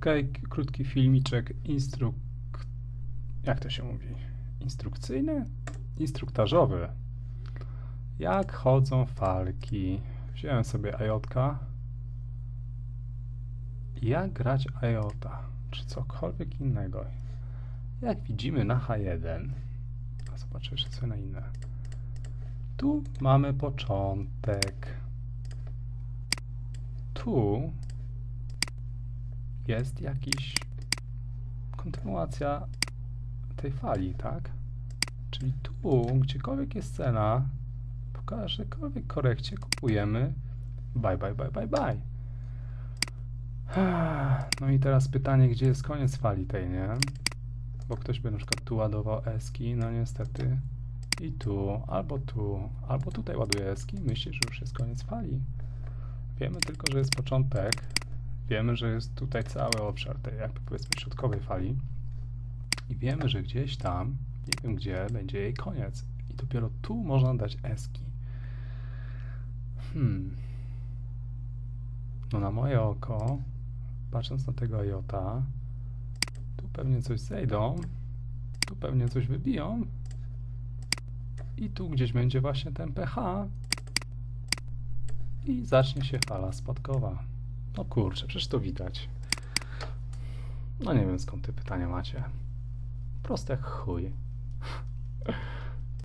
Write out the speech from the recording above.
Ok, krótki filmiczek instruk... Jak to się mówi? Instrukcyjny? Instruktażowy. Jak chodzą falki. Wziąłem sobie IOTA. Jak grać IOTA? Czy cokolwiek innego. Jak widzimy na H1. A zobaczę jeszcze co na inne. Tu mamy początek. Tu jest jakiś kontynuacja tej fali, tak? Czyli tu, gdziekolwiek jest cena, po każdejkolwiek korekcie kupujemy bye, bye, bye, bye, bye. No i teraz pytanie, gdzie jest koniec fali tej, nie? Bo ktoś by na przykład tu ładował eski, no niestety i tu, albo tu, albo tutaj ładuje eski, myśli, że już jest koniec fali. Wiemy tylko, że jest początek, wiemy, że jest tutaj cały obszar tej jakby powiedzmy środkowej fali i wiemy, że gdzieś tam, nie wiem gdzie, będzie jej koniec i dopiero tu można dać eski. Hmm. No na moje oko, patrząc na tego IOTA, tu pewnie coś zejdą, tu pewnie coś wybiją i tu gdzieś będzie właśnie ten pH i zacznie się fala spadkowa. No kurczę, przecież to widać. No nie wiem skąd te pytania macie. Proste jak chuj.